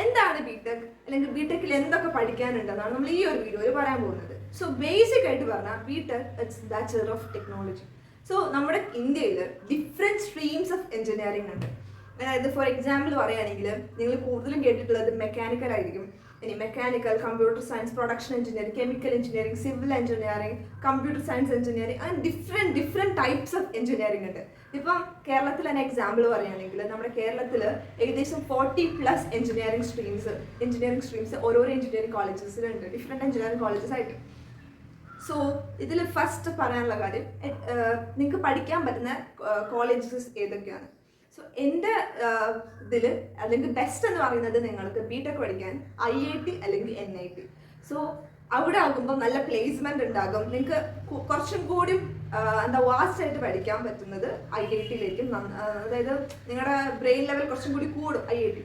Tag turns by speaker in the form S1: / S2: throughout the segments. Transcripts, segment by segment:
S1: എന്താണ് ബിടെക് അല്ലെങ്കിൽ ബിടെക്കിൽ എന്തൊക്കെ പഠിക്കാനുണ്ടെന്നാണ് നമ്മൾ ഈ ഒരു വീഡിയോയിൽ പറയാൻ പോകുന്നത്. സോ ബേസിക് ആയിട്ട് പറഞ്ഞാൽ B tech it's bachelor of technology so നമ്മുടെ ഇന്ത്യയിൽ ഡിഫറെന്റ് സ്ട്രീംസ് ഓഫ് എഞ്ചിനീയറിംഗ് ഉണ്ട്. അതായത് ഫോർ എക്സാമ്പിൾ പറയുകയാണെങ്കിൽ നിങ്ങൾ കൂടുതലും കേട്ടിട്ടുള്ളത് മെക്കാനിക്കൽ ആയിരിക്കും. ഇനി mechanical computer science production engineering chemical engineering civil engineering computer science engineering അങ്ങനെ different different types of engineering ഉണ്ട്. ഇപ്പം കേരളത്തിൽ തന്നെ എക്സാമ്പിൾ പറയുകയാണെങ്കിൽ നമ്മുടെ കേരളത്തിൽ ഏകദേശം forty plus engineering streams engineering streams ഓരോരോ എഞ്ചിനീയറിംഗ് കോളേജസിലുണ്ട് ഡിഫറെന്റ് എഞ്ചിനീയറിംഗ് കോളേജസ് ആയിട്ട്. സോ ഇതിൽ ഫസ്റ്റ് പറയാനുള്ള കാര്യം നിങ്ങൾക്ക് പഠിക്കാൻ പറ്റുന്ന കോളേജസ് ഏതൊക്കെയാണ്? സോ എന്റെ ഇതിൽ അല്ലെങ്കിൽ ബെസ്റ്റ് എന്ന് പറയുന്നത് നിങ്ങൾക്ക് ബി ടെക് പഠിക്കാൻ ഐ ഐ ടി അല്ലെങ്കിൽ എൻ ഐ ടി സോ അവിടെ ആകുമ്പോൾ നല്ല പ്ലേസ്മെന്റ് ഉണ്ടാകും. നിങ്ങൾക്ക് കുറച്ചും കൂടി എന്താ വാസ്റ്റ് ആയിട്ട് പഠിക്കാൻ പറ്റുന്നത് ഐ ഐ ടിയിലേക്കും അതായത് നിങ്ങളുടെ ബ്രെയിൻ ലെവൽ കുറച്ചും കൂടി കൂടും ഐ ഐ ടി.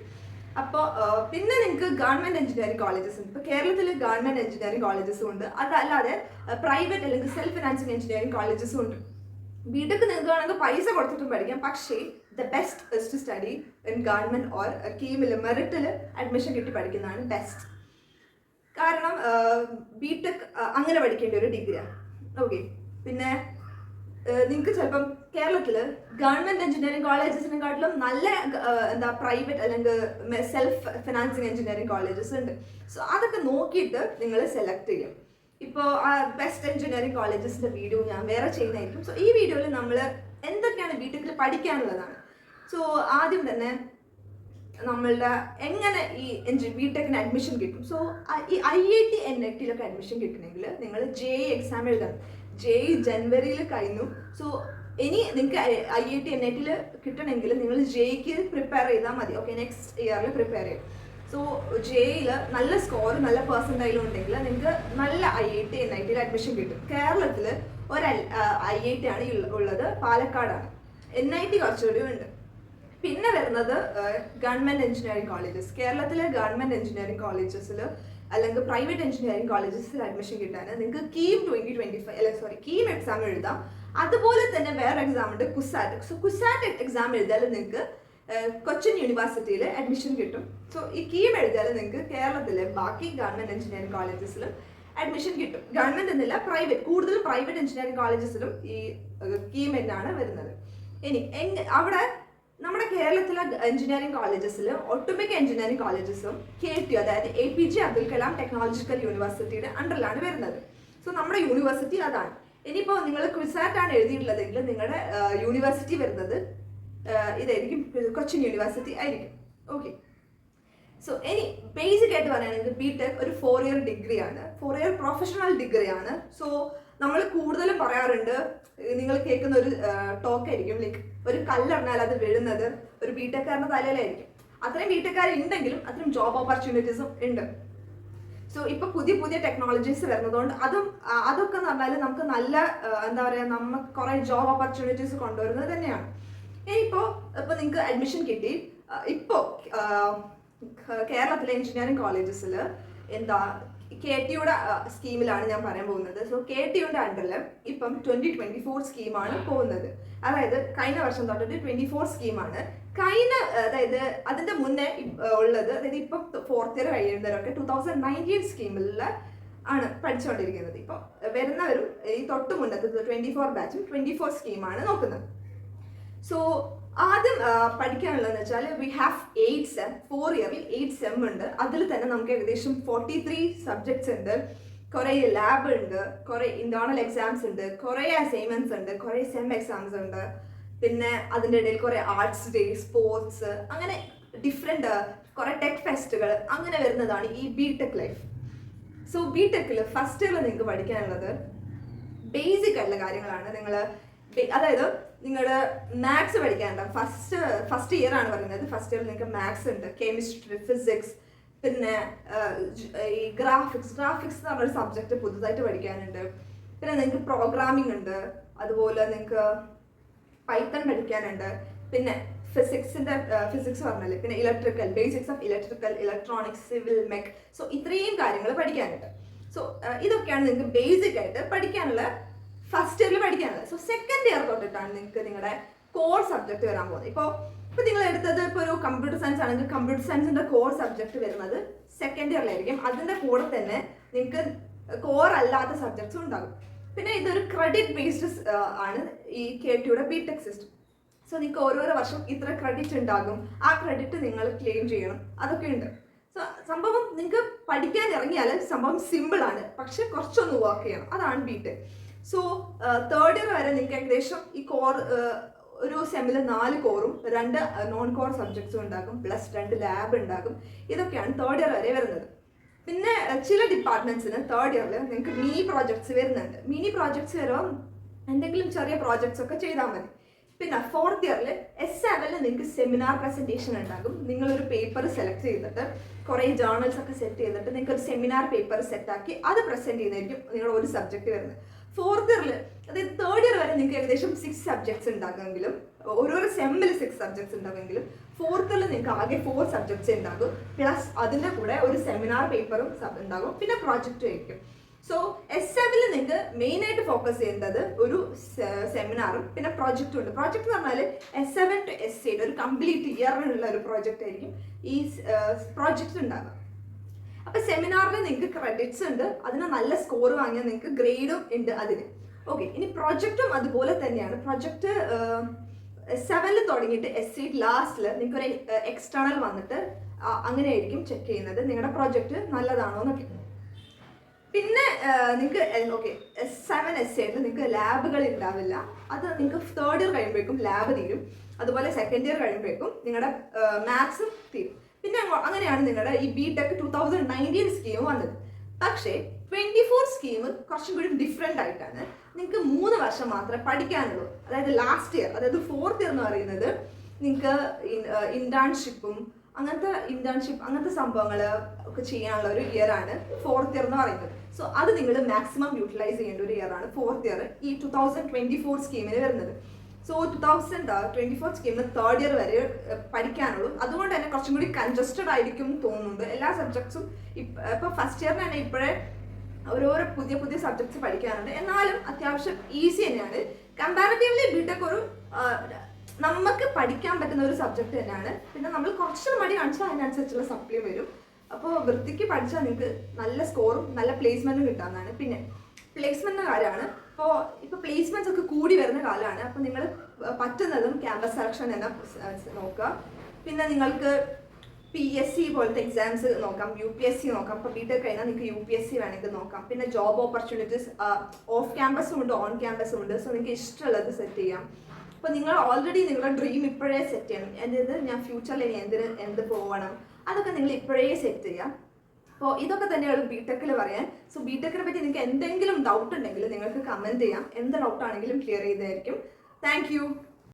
S1: അപ്പോൾ പിന്നെ നിങ്ങൾക്ക് ഗവൺമെന്റ് എഞ്ചിനീയറിംഗ് കോളേജസ് ഉണ്ട്. ഇപ്പോൾ കേരളത്തിൽ ഗവൺമെന്റ് എഞ്ചിനീയറിംഗ് കോളേജസും ഉണ്ട്. അതല്ലാതെ പ്രൈവറ്റ് അല്ലെങ്കിൽ സെൽഫ് ഫിനാൻസിങ് എഞ്ചിനീയറിംഗ് കോളേജസും ഉണ്ട്. ബിടെക് നിങ്ങൾക്ക് വേണമെങ്കിൽ പൈസ കൊടുത്തിട്ടും പഠിക്കാം. പക്ഷേ the best is to study in government or കീമിൽ മെറിറ്റിൽ അഡ്മിഷൻ കിട്ടി പഠിക്കുന്നതാണ് ബെസ്റ്റ് കാരണം ബിടെക് അങ്ങനെ പഠിക്കേണ്ട ഒരു ഡിഗ്രിയാണ് ഓക്കെ പിന്നെ നിങ്ങൾക്ക് ചിലപ്പം കേരളത്തിൽ ഗവൺമെന്റ് എഞ്ചിനീയറിംഗ് കോളേജസിനെക്കാട്ടിലും നല്ല എന്താ പ്രൈവറ്റ് അല്ലെങ്കിൽ സെൽഫ് ഫിനാൻസിങ് എഞ്ചിനീയറിംഗ് കോളേജസ് ഉണ്ട്. സോ അതൊക്കെ നോക്കിയിട്ട് നിങ്ങൾ സെലക്ട് ചെയ്യും. ഇപ്പോൾ ആ ബെസ്റ്റ് എഞ്ചിനീയറിംഗ് കോളേജസിന്റെ വീഡിയോ ഞാൻ വേറെ ചെയ്യുന്നതായിരിക്കും. സോ ഈ വീഡിയോയിൽ നമ്മൾ എന്തൊക്കെയാണ് ബിടെക്കിൽ പഠിക്കാനുള്ളതാണ്. സോ ആദ്യം തന്നെ നമ്മളുടെ എങ്ങനെ ഈ എൻജി ബി ടെക്കിന് അഡ്മിഷൻ കിട്ടും? സോ ഈ I I T N I ടിയിലൊക്കെ admission കിട്ടണമെങ്കിൽ നിങ്ങൾ ജെ ഇ എക്സാം എഴുതണം. ജെ ഇ ജനുവരിയിൽ കഴിഞ്ഞു. സോ ഇനി നിങ്ങൾക്ക് I I T N I ടിയിൽ കിട്ടണമെങ്കിൽ നിങ്ങൾ ജെയ്ക്ക് പ്രിപ്പയർ ചെയ്താൽ മതി. ഓക്കെ നെക്സ്റ്റ് ഇയറിൽ പ്രിപ്പയർ ചെയ്യും. സോ ജെയിൽ നല്ല സ്കോർ നല്ല പേഴ്സന്റേജിലും ഉണ്ടെങ്കിൽ നിങ്ങൾക്ക് നല്ല I I T N I ടിയിൽ അഡ്മിഷൻ കിട്ടും. കേരളത്തിൽ ഒരു ഐ ഐ ടി ആണ് ഉള്ളത് പാലക്കാടാണ്. എൻ ഐ ടി കുറച്ചുകൂടി ഉണ്ട്. പിന്നെ വരുന്നത് ഗവൺമെന്റ് എഞ്ചിനീയറിംഗ് കോളേജസ്. കേരളത്തിലെ ഗവൺമെന്റ് എഞ്ചിനീയറിംഗ് കോളേജസിൽ അല്ലെങ്കിൽ പ്രൈവറ്റ് എഞ്ചിനീയറിംഗ് കോളേജസിൽ അഡ്മിഷൻ കിട്ടാൻ നിങ്ങൾക്ക് കീം ട്വന്റി ട്വന്റി ഫൈവ് അല്ലെ സോറി കീം എക്സാം എഴുതാം. അതുപോലെ തന്നെ വേറെ എക്സാം ഉണ്ട് കുസാറ്റ്. സോ കുസാറ്റ് എക്സാം എഴുതിയാൽ നിങ്ങൾക്ക് കൊച്ചിൻ യൂണിവേഴ്സിറ്റിയിൽ അഡ്മിഷൻ കിട്ടും. സോ ഈ കീം എഴുതിയാൽ നിങ്ങൾക്ക് കേരളത്തിലെ ബാക്കി ഗവൺമെന്റ് എഞ്ചിനീയറിംഗ് കോളേജസിലും അഡ്മിഷൻ കിട്ടും. ഗവൺമെന്റ് എന്നില്ല പ്രൈവറ്റ് കൂടുതൽ പ്രൈവറ്റ് എഞ്ചിനീയറിംഗ് കോളേജസിലും ഈ കീം എന്നാണ് വരുന്നത്. ഇനി അവിടെ നമ്മുടെ കേരളത്തിലെ എഞ്ചിനീയറിംഗ് കോളേജസിൽ ഒട്ടുമിക്ക എഞ്ചിനീയറിംഗ് കോളേജസും കെ ടി അതായത് A P J Abdul Kalam technological യൂണിവേഴ്സിറ്റിയുടെ അണ്ടറിലാണ് വരുന്നത്. സോ നമ്മുടെ യൂണിവേഴ്സിറ്റി അതാണ്. ഇനിയിപ്പോൾ നിങ്ങൾ ക്വിസാറ്റ് ആണ് എഴുതിയിട്ടുള്ളതെങ്കിൽ നിങ്ങളുടെ യൂണിവേഴ്സിറ്റി വരുന്നത് ഇതായിരിക്കും. കൊച്ചിൻ യൂണിവേഴ്സിറ്റി ആയിരിക്കും. ഓക്കെ സോ ഇനി ബേസിക് ആയിട്ട് പറയുകയാണെങ്കിൽ ബി ടെക് ഒരു ഫോർ ഇയർ ഡിഗ്രിയാണ് ഫോർ ഇയർ പ്രൊഫഷണൽ ഡിഗ്രിയാണ് സോ നമ്മൾ കൂടുതലും പറയാറുണ്ട് നിങ്ങൾ കേൾക്കുന്ന ഒരു ടോക്ക് ആയിരിക്കും. ലൈക്ക് ഒരു കല്ലെറിഞ്ഞാൽ അത് വീഴുന്നത് ഒരു ബിടെക്കാരുടെ തലയിലായിരിക്കും. അത്രയും ബിടെക്കാരുണ്ടെങ്കിലും അത്രയും ജോബ് ഓപ്പർച്യൂണിറ്റീസും ഉണ്ട്. സോ ഇപ്പൊ പുതിയ പുതിയ ടെക്നോളജീസ് വരുന്നതുകൊണ്ട് അതും അതൊക്കെ പറഞ്ഞാൽ നമുക്ക് നല്ല എന്താ പറയാ നമുക്ക് കുറെ ജോബ് ഓപ്പർച്യൂണിറ്റീസ് കൊണ്ടുവരുന്നത് തന്നെയാണ്. ഇപ്പോ ഇപ്പൊ നിങ്ങൾക്ക് അഡ്മിഷൻ കിട്ടി. ഇപ്പോ കേരളത്തിലെ എഞ്ചിനീയറിംഗ് കോളേജസിൽ എന്താ കെ ടിയുടെ സ്കീമിലാണ് ഞാൻ പറയാൻ പോകുന്നത്. സോ കെ ടിയുടെ അണ്ടറിൽ ഇപ്പം ട്വന്റി ട്വന്റി ഫോർ സ്കീമാണ് പോകുന്നത്. അതായത് കഴിഞ്ഞ വർഷം തൊട്ടിട്ട് ട്വന്റി ഫോർ സ്കീമാണ് കഴിഞ്ഞ അതായത് അതിന്റെ മുന്നേ ഉള്ളത് അതായത് ഇപ്പം ഫോർത്ത് ഇയർ കഴിയുന്നവരൊക്കെ ടൂ തൗസൻഡ് നയന്റീൻ സ്കീമിൽ ആണ് പഠിച്ചുകൊണ്ടിരിക്കുന്നത് ഇപ്പം വരുന്നവരും ഈ തൊട്ട് മുന്നത്തെ ട്വന്റി ഫോർ ബാച്ചും ട്വന്റി ഫോർ സ്കീമാണ് നോക്കുന്നത്. സോ ആദ്യം പഠിക്കാനുള്ളതെന്ന് വെച്ചാൽ we have eight sem four ഇയറിൽ എയ്റ്റ് സെം ഉണ്ട്. അതിൽ തന്നെ നമുക്ക് ഏകദേശം ഫോർട്ടി ത്രീ സബ്ജക്ട്സ് ഉണ്ട്. കുറേ ലാബ് ഉണ്ട് കുറേ ഇന്റേണൽ എക്സാംസ് ഉണ്ട് കുറേ അസൈൻമെന്റ്സ് ഉണ്ട് കുറേ സെം എക്സാംസ് ഉണ്ട്. പിന്നെ അതിന്റെ ഇടയിൽ കുറേ ആർട്സ് ഡേ സ്പോർട്സ് അങ്ങനെ ഡിഫറെന്റ് കുറേ ടെക് ഫെസ്റ്റുകൾ അങ്ങനെ വരുന്നതാണ് ഈ B tech life so B ടെക്കിൽ first ഇയറിൽ നിങ്ങൾക്ക് പഠിക്കാനുള്ളത് ബേസിക് ആയിട്ടുള്ള കാര്യങ്ങളാണ്. നിങ്ങൾ അതായത് നിങ്ങൾ മാത്സ് പഠിക്കാനുണ്ടാവും ഫസ്റ്റ് ഫസ്റ്റ് ഇയർ ആണ് പറയുന്നത്. ഫസ്റ്റ് ഇയർ നിങ്ങൾക്ക് മാത്സ് ഉണ്ട്. കെമിസ്ട്രി ഫിസിക്സ് പിന്നെ ഈ ഗ്രാഫിക്സ് ഗ്രാഫിക്സ് എന്ന് പറഞ്ഞൊരു സബ്ജക്റ്റ് പുതുതായിട്ട് പഠിക്കാനുണ്ട്. പിന്നെ നിങ്ങൾക്ക് പ്രോഗ്രാമിംഗ് ഉണ്ട്. അതുപോലെ നിങ്ങൾക്ക് പൈത്തൺ പഠിക്കാനുണ്ട്. പിന്നെ ഫിസിക്സിന്റെ ഫിസിക്സ് പറഞ്ഞല്ലേ? പിന്നെ electrical basics of electrical electronics civil mech so ഇത്രയും കാര്യങ്ങൾ പഠിക്കാനുണ്ട്. സോ ഇതൊക്കെയാണ് നിങ്ങൾക്ക് ബേസിക് ആയിട്ട് പഠിക്കാനുള്ള ഫസ്റ്റ് ഇയറിൽ പഠിക്കാനുള്ളത്. സോ സെക്കൻഡ് ഇയർ തൊട്ടിട്ടാണ് നിങ്ങൾക്ക് നിങ്ങളുടെ കോർ സബ്ജക്ട് വരാൻ പോകുന്നത്. ഇപ്പോൾ ഇപ്പൊ നിങ്ങൾ എടുത്തത് ഇപ്പോൾ ഒരു കമ്പ്യൂട്ടർ സയൻസ് ആണെങ്കിൽ കമ്പ്യൂട്ടർ സയൻസിന്റെ കോർ സബ്ജക്ട് വരുന്നത് സെക്കൻഡ് ഇയറിലായിരിക്കും അതിന്റെ കൂടെ തന്നെ നിങ്ങൾക്ക് കോർ അല്ലാത്ത സബ്ജക്ട്സും ഉണ്ടാകും. പിന്നെ ഇതൊരു ക്രെഡിറ്റ് ബേസ്ഡ് ആണ് ഈ കെ ടിയുടെ ബി ടെക് സിസ്റ്റം സോ നിങ്ങൾക്ക് ഓരോരോ വർഷം ഇത്ര ക്രെഡിറ്റ് ഉണ്ടാകും. ആ ക്രെഡിറ്റ് നിങ്ങൾ ക്ലെയിം ചെയ്യണം. അതൊക്കെ ഉണ്ട്. സോ സംഭവം നിങ്ങൾക്ക് പഠിക്കാൻ ഇറങ്ങിയാൽ സംഭവം സിമ്പിൾ ആണ്. പക്ഷെ കുറച്ചൊന്ന് വർക്ക് ചെയ്യണം. അതാണ് B tech so third year വരെ നിങ്ങൾക്ക് ഏകദേശം ഈ കോർ ഒരു സെമ്മിൽ നാല് കോറും രണ്ട് നോൺ കോർ സബ്ജക്ട്സും ഉണ്ടാകും പ്ലസ് രണ്ട് ലാബ് ഉണ്ടാകും. ഇതൊക്കെയാണ് തേർഡ് ഇയർ വരെ വരുന്നത്. പിന്നെ അഹ് ചില ഡിപ്പാർട്ട്മെന്റ്സിന് തേർഡ് ഇയറിൽ നിങ്ങൾക്ക് മിനി പ്രോജക്ട്സ് വരുന്നുണ്ട്. മിനി പ്രോജക്ട്സ് വരുമ്പോൾ എന്തെങ്കിലും ചെറിയ പ്രോജക്ട്സ് ഒക്കെ ചെയ്താൽ മതി. പിന്നെ ഫോർത്ത് ഇയറിൽ എസ് സെവനിൽ നിങ്ങൾക്ക് സെമിനാർ പ്രസന്റേഷൻ ഉണ്ടാകും. നിങ്ങളൊരു പേപ്പർ സെലക്ട് ചെയ്തിട്ട് കുറേ ജേർണൽസ് ഒക്കെ സെറ്റ് ചെയ്തിട്ട് നിങ്ങൾക്ക് ഒരു സെമിനാർ പേപ്പർ സെറ്റാക്കി അത് പ്രസന്റ് ചെയ്യുന്നതായിരിക്കും നിങ്ങളുടെ ഒരു സബ്ജക്റ്റ് വരുന്നത്. ഫോർത്ത് ഇയറിൽ അതായത് തേർഡ് ഇയർ വരെ നിങ്ങൾക്ക് ഏകദേശം സിക്സ് സബ്ജക്ട്സ് ഉണ്ടാകുമെങ്കിലും ഓരോരോ സെമ്മിൽ സിക്സ് സബ്ജക്ട്സ് ഉണ്ടാകുമെങ്കിലും ഫോർത്ത് ഇയറിൽ നിങ്ങൾക്ക് ആകെ ഫോർ സബ്ജക്ട്സ് ഉണ്ടാകും. പ്ലസ് അതിന്റെ കൂടെ ഒരു സെമിനാർ പേപ്പറും ഉണ്ടാകും. പിന്നെ പ്രോജക്റ്റും ആയിരിക്കും. സോ എസ് സെവനിൽ നിങ്ങൾക്ക് മെയിനായിട്ട് ഫോക്കസ് ചെയ്യുന്നത് ഒരു സെമിനാറും പിന്നെ പ്രോജക്റ്റും ഉണ്ട്. പ്രോജക്റ്റ് എന്ന് പറഞ്ഞാൽ S seven to S eight ഒരു കംപ്ലീറ്റ് ഇയറിനുള്ള ഒരു പ്രോജക്റ്റ് ആയിരിക്കും ഈ പ്രോജക്റ്റ് ഉണ്ടാകുക അപ്പൊ സെമിനാറിൽ നിങ്ങൾക്ക് ക്രെഡിറ്റ്സ് ഉണ്ട്. അതിന് നല്ല സ്കോർ വാങ്ങിയാൽ നിങ്ങൾക്ക് ഗ്രേഡും ഉണ്ട് അതിന്. ഓക്കെ ഇനി പ്രൊജക്റ്റും അതുപോലെ തന്നെയാണ്. പ്രൊജക്റ്റ് സെവനിൽ തുടങ്ങിയിട്ട് എസ് സി ലാസ്റ്റിൽ നിങ്ങൾക്ക് ഒരു എക്സ്റ്റേണൽ വന്നിട്ട് അങ്ങനെ അങ്ങനെയായിരിക്കും ചെക്ക് ചെയ്യുന്നത്. നിങ്ങളുടെ പ്രൊജക്റ്റ് നല്ലതാണോ എന്നൊക്കെ. പിന്നെ നിങ്ങൾക്ക് ഓക്കെ സെവൻ എസ് ആയിട്ട് നിങ്ങൾക്ക് ലാബുകൾ ഉണ്ടാവില്ല അത് നിങ്ങൾക്ക് തേർഡ് ഇയർ കഴിയുമ്പോഴേക്കും ലാബ് തീരും. അതുപോലെ സെക്കൻഡ് ഇയർ കഴിയുമ്പോഴേക്കും നിങ്ങളുടെ മാത്സും തീരും. പിന്നെ അങ്ങനെയാണ് നിങ്ങളുടെ ഈ B tech two thousand nineteen scheme വന്നത്. പക്ഷേ ട്വന്റി ഫോർ സ്കീം കുറച്ചും കൂടി ഡിഫറെന്റ് ആയിട്ടാണ് നിങ്ങൾക്ക് മൂന്ന് വർഷം മാത്രമേ പഠിക്കാനുള്ളൂ. അതായത് ലാസ്റ്റ് ഇയർ അതായത് ഫോർത്ത് ഇയർ എന്ന് പറയുന്നത് നിങ്ങൾക്ക് ഇന്റേൺഷിപ്പും അങ്ങനത്തെ ഇന്റേൺഷിപ്പ് അങ്ങനത്തെ സംഭവങ്ങൾ ഒക്കെ ചെയ്യാനുള്ള ഒരു ഇയർ ആണ് ഫോർത്ത് ഇയർ എന്ന് പറയുന്നത്. സോ അത് നിങ്ങൾ മാക്സിമം യൂട്ടിലൈസ് ചെയ്യേണ്ട ഒരു ഇയർ ആണ് ഫോർത്ത് ഇയർ ഈ ടൂ തൗസൻഡ് ട്വന്റി ഫോർ സ്കീമിന് വരുന്നത്. So two thousand twenty four സ്കീമിൽ തേർഡ് ഇയർ വരെ ഏഹ്, പഠിക്കാനുള്ളൂ. അതുകൊണ്ട് തന്നെ കുറച്ചും കൂടി കൺജസ്റ്റഡ് ആയിരിക്കും തോന്നുന്നത് എല്ലാ സബ്ജക്ട്സും ഇപ്പൊ ഫസ്റ്റ് ഇയറിന് തന്നെ ഇപ്പോഴേ ഓരോരോ പുതിയ പുതിയ സബ്ജക്ട്സ് പഠിക്കാനുണ്ട്. എന്നാലും അത്യാവശ്യം ഈസി തന്നെയാണ്. കമ്പാരിറ്റീവ്ലി ബിടെക് ഒരു ആ, നമുക്ക് പഠിക്കാൻ പറ്റുന്ന ഒരു സബ്ജക്ട് തന്നെയാണ്. പിന്നെ നമ്മൾ കുറച്ച് മടി കാണിച്ചാൽ അതിനനുസരിച്ചുള്ള സപ്ലി വരും. അപ്പോൾ വൃത്തിക്ക് പഠിച്ചാൽ നിങ്ങൾക്ക് നല്ല സ്കോറും നല്ല പ്ലേസ്മെന്റും കിട്ടാവുന്നതാണ്. പിന്നെ പ്ലേസ്മെന്റിന്റെ കാര്യമാണ്. ഇപ്പോൾ ഇപ്പോൾ പ്ലേസ്മെന്റ്സ് ഒക്കെ കൂടി വരുന്ന കാലമാണ് അപ്പോൾ നിങ്ങൾ പറ്റുന്നതും ക്യാമ്പസ് സെലക്ഷൻ എന്ന നോക്കുക. പിന്നെ നിങ്ങൾക്ക് പി എസ് സി പോലത്തെ എക്സാംസ് നോക്കാം യു പി എസ് സി നോക്കാം. ഇപ്പോൾ ബിടെക് കഴിഞ്ഞാൽ നിങ്ങൾക്ക് യു പി എസ് സി വേണമെങ്കിൽ നോക്കാം. പിന്നെ ജോബ് ഓപ്പർച്യൂണിറ്റീസ് ഓഫ് ക്യാമ്പസും ഉണ്ട് ഓൺ ക്യാമ്പസും ഉണ്ട്. സോ നിങ്ങൾക്ക് ഇഷ്ടമുള്ളത് സെറ്റ് ചെയ്യാം. അപ്പോൾ നിങ്ങൾ ഓൾറെഡി നിങ്ങളുടെ ഡ്രീം ഇപ്പോഴേ സെറ്റ് ചെയ്യണം. അതായത് ഞാൻ ഫ്യൂച്ചറിൽ ഇനി എന്തിന് എന്ത് പോകണം അതൊക്കെ നിങ്ങൾ ഇപ്പോഴേ സെറ്റ് ചെയ്യാം. അപ്പോൾ ഇതൊക്കെ തന്നെയാണ് ബി ടെക്കിൽ പറയാൻ. സോ ബി ടെക്കിനെ പറ്റി നിങ്ങൾക്ക് എന്തെങ്കിലും ഡൗട്ട് ഉണ്ടെങ്കിൽ നിങ്ങൾക്ക് കമന്റ് ചെയ്യാം. എന്ത് ഡൗട്ട് ആണെങ്കിലും ക്ലിയർ ചെയ്തായിരിക്കും. താങ്ക്